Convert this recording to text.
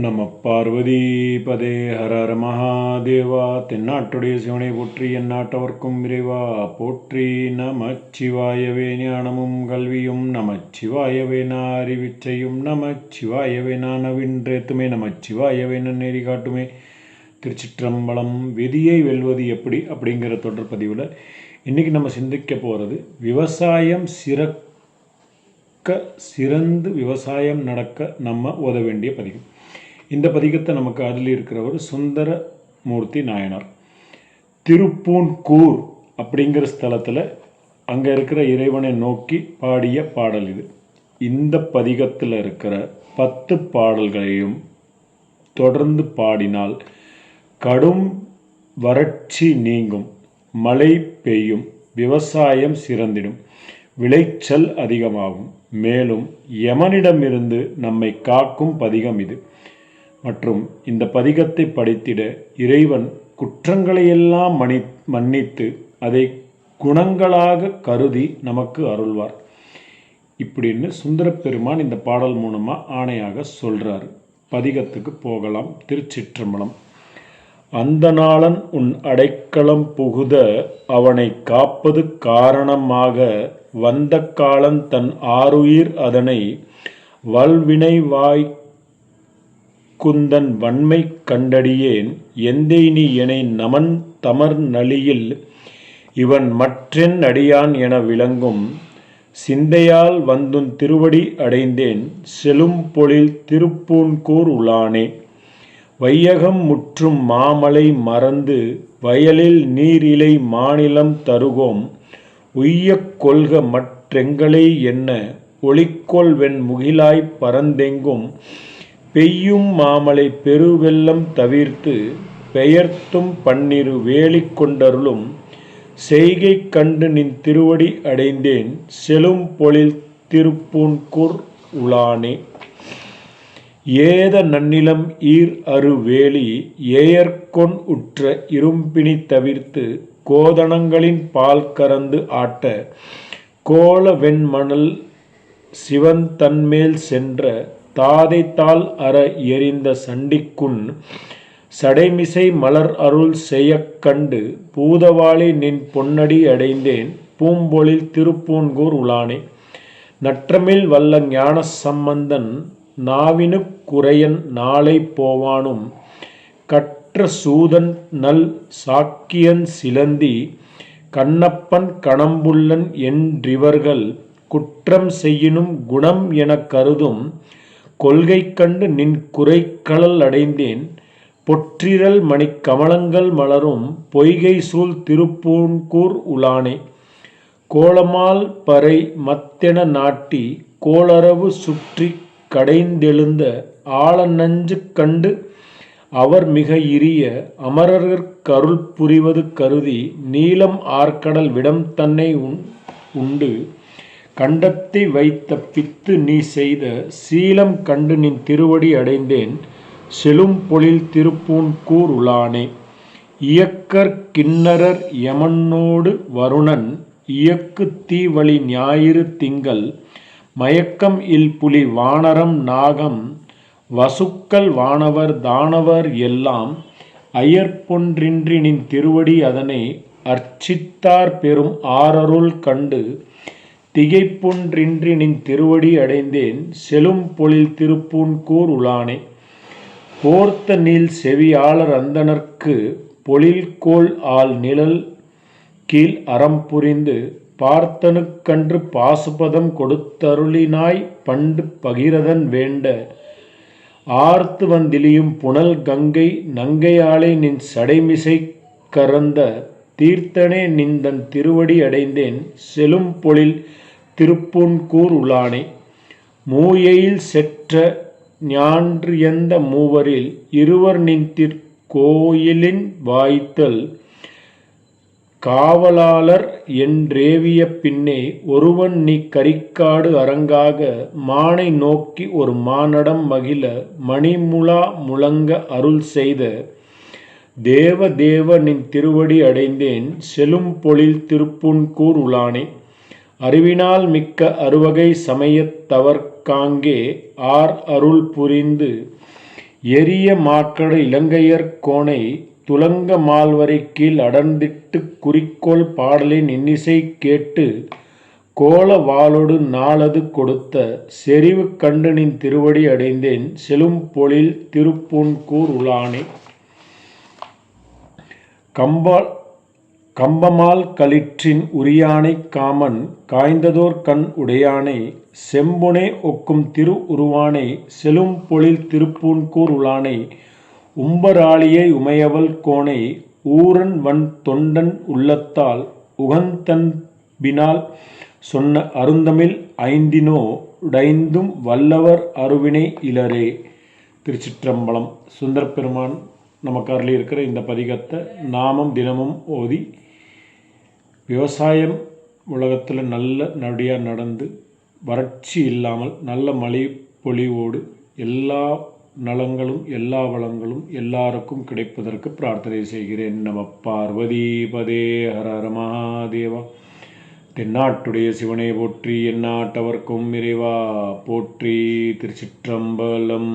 நம பார்வதி பதே ஹரர் மகாதேவா தென்னாட்டுடைய சிவனை போற்றி எந்நாட்டவர்க்கும் விரைவா போற்றி நமச்சிவாயவே ஞானமும் கல்வியும் நமச்சிவாயவே நான் அறிவிச்சையும் நமச்சிவாயவே நான் நவின்றேத்துமே நமச்சிவாயவே நன்னேறி காட்டுமே. திருச்சிற்றம்பலம் விதியை வெல்வது எப்படி அப்படிங்கிற தொடர் பதிவில் இன்றைக்கி நம்ம சிந்திக்க போகிறது விவசாயம் சிறக்க சிறந்து விவசாயம் நடக்க நம்ம உத வேண்டிய பதிவு. இந்த பதிகத்தை நமக்கு அருளி இருக்கிறவர் சுந்தரமூர்த்தி நாயனார். திருப்பூன்கூர் அப்படிங்கிற ஸ்தலத்தில் அங்கே இருக்கிற இறைவனை நோக்கி பாடிய பாடல் இது. இந்த பதிகத்தில் இருக்கிற பத்து பாடல்களையும் தொடர்ந்து பாடினால் கடும் வறட்சி நீங்கும் மழை பெய்யும் விவசாயம் சிறந்திடும் விளைச்சல் அதிகமாகும். மேலும் யமனிடமிருந்து நம்மை காக்கும் பதிகம் இது. மற்றும் இந்த பதிகத்தை படித்திட இறைவன் குற்றங்களையெல்லாம் மணி மன்னித்து அதை குணங்களாக கருதி நமக்கு அருள்வார். இப்படின்னு சுந்தரப்பெருமான் இந்த பாடல் மூலமாக ஆணையாக சொல்கிறார் பதிகத்துக்கு போகலாம் திருச்சிற்றம்பலம். அந்த நாளன் உன் அடைக்கலம் புகுத அவனை காப்பது காரணமாக வந்த காலன் தன் ஆருயிர் அதனை வல்வினை வாய் குந்தன் வன்மை கண்டடியேன் எந்தை நீ எனை நமன் தமர் நலியில் இவன் மற்றென் அடியான் என விளங்கும் சிந்தையால் வந்துன் திருவடி அடைந்தேன் செலும் பொழில் திருப்பூன்கூர் உளானே வையகம் முற்றும் மாமலை மறந்து வயலில் நீரிலை மாநிலம் தருகோம் உய்ய கொள்க மற்றெங்களை என்ன ஒளிக்கொள் வெண் முகிலாய் பரந்தெங்கும் பெய்யும் மாமலை பெருவெல்லம் தவிர்த்து பெயர்த்தும் பன்னிரு வேலி கொண்டருளும் செய்கை கண்டு நின் திருவடி அடைந்தேன் செலும் பொழில் திருப்பூன்கூர் உளானே ஏத நன்னிலம் ஈர் அரு வேலி ஏயர்கொன் உற்ற இரும்பினி தவிர்த்து கோதனங்களின் பால் கறந்து ஆட்ட கோல வெண்மணல் சிவன் தன்மேல் சென்ற தாதைத்தால் அற எரிந்த சண்டிக்குன் சடைமிசை மலர் அருள் செய்யக் கண்டு பூதவாளி நின் பொன்னடி அடைந்தேன். பூம்பொழில் திருப்பூன்கூர் உலானே. நற்றமிழ் வல்ல ஞான சம்பந்தன் நாவினு குறையன் நாளை போவானும். கற்ற சூதன் நல் சாக்கியன் சிலந்தி கண்ணப்பன் கணம்புள்ளன் என்றிவர்கள் குற்றம் செய்யினும் குணம் என கருதும். கொள்கை கண்டு நின் குறைக்கழல் அடைந்தேன். பொற்றிரல் மணி கமலங்கள் மலரும் பொய்கை சூழ் திருப்பூன்கூர் உலானே. கோலமால் பறை மத்தென நாட்டி கோளரவு சுற்றி கடைந்தெழுந்த ஆழ நஞ்சு கண்டு அவர் மிக இரிய அமரர்கருள் புரிவது கருதி நீலம் ஆர்க்கடல் விடம் தன்னை உண்டு. கண்டத்தை வைத்த பித்து நீ செய்த சீலம் கண்டு நின் திருவடி அடைந்தேன் செலும் பொழில் திருப்பூன்கூர் உலானே இயக்கர் கிண்ணரர் யமனோடு வருணன் இயக்கு தீவழி ஞாயிறு திங்கள் மயக்கம் இல் புலி வானரம் நாகம் வசுக்கள் வானவர் தானவர் எல்லாம் அயற்பொன்றின்றி நின் திருவடி அதனை அர்ச்சித்தார் பெரும் ஆரருள் கண்டு திகைப்புன்றின்றி நின் திருவடி அடைந்தேன் செலும் பொழில் திருப்பூன்கூர் உளானே போர்த்த நீள் செவியாளர் அந்தனர்க்கு பொழில்கோள் ஆள் நிழல் கீழ் அறம் புரிந்து பார்த்தனுக்கன்று பாசுபதம் கொடுத்தருளினாய் பண்டு பகிரதன் வேண்ட ஆர்த்து வந்திலியும் புனல் கங்கை நங்கையாளை நின் சடைமிசை கறந்த தீர்த்தனே நிந்தன் திருவடி அடைந்தேன் செலும் பொழில் திருப்பொன்கூர் உலானே மூயையில் செற்ற ஞான்றியந்த மூவரில் இருவர் நின்றிற் கோயிலின் வாய்த்தல் காவலாளர் என்றேவிய பின்னே ஒருவன் நீ கரிக்காடு அரங்காக மானை நோக்கி ஒரு மானடம் மகிழ மணிமுலா முழங்க அருள் செய்த தேவ தேவ நின் திருவடி அடைந்தேன். செலும் பொழில் திருப்புன்கூர் உளானே அறிவினால் மிக்க அறுவகை சமயத்தவர்க்காங்கே ஆர் அருள் புரிந்து எரிய மாக்கடு இலங்கையர் கோணை துலங்க மால்வரை கீழ் அடர்ந்திட்டு குறிக்கோள் பாடலின் இன்னிசை கேட்டு கோல வாளோடு நாளது கொடுத்த செறிவு கண்டு நின் திருவடி அடைந்தேன் செழும்பொழில் திருப்பூன்கூர் உலானே. கம்பால் கம்பமால் களிற்றின் உரியானைக் காமன் காய்ந்ததோர் கண் உடையானை செம்புனே ஒக்கும் திரு உருவானை செழும்பொழில் திருப்பூன்கூர் உளானை உம்பராளியை உமையவள் கோனை ஊரன் வன் தொண்டன் உள்ளத்தால் உகந்தன்பினால் சொன்ன அருந்தமிழ் ஐந்தினோ டைந்தும் வல்லவர் அருவினை இலரே. திருச்சிற்றம்பலம். சுந்தரப் பெருமான் நமக்கு அருளி இருக்கிற இந்த பதிகத்தை நாமும் தினமும் ஓதி விவசாயம் உலகத்தில் நல்ல நடியாக நடந்து வறட்சி இல்லாமல் நல்ல மழை பொழிவோடு எல்லா நலங்களும் எல்லா வளங்களும் எல்லாருக்கும் கிடைப்பதற்கு பிரார்த்தனை செய்கிறேன். நம பார்வதி பதே ஹர ஹர மகாதேவா. தென்னாட்டுடைய சிவனை போற்றி எந்நாட்டவர்க்கும் இறைவா போற்றி திருச்சிற்றம்பலம்.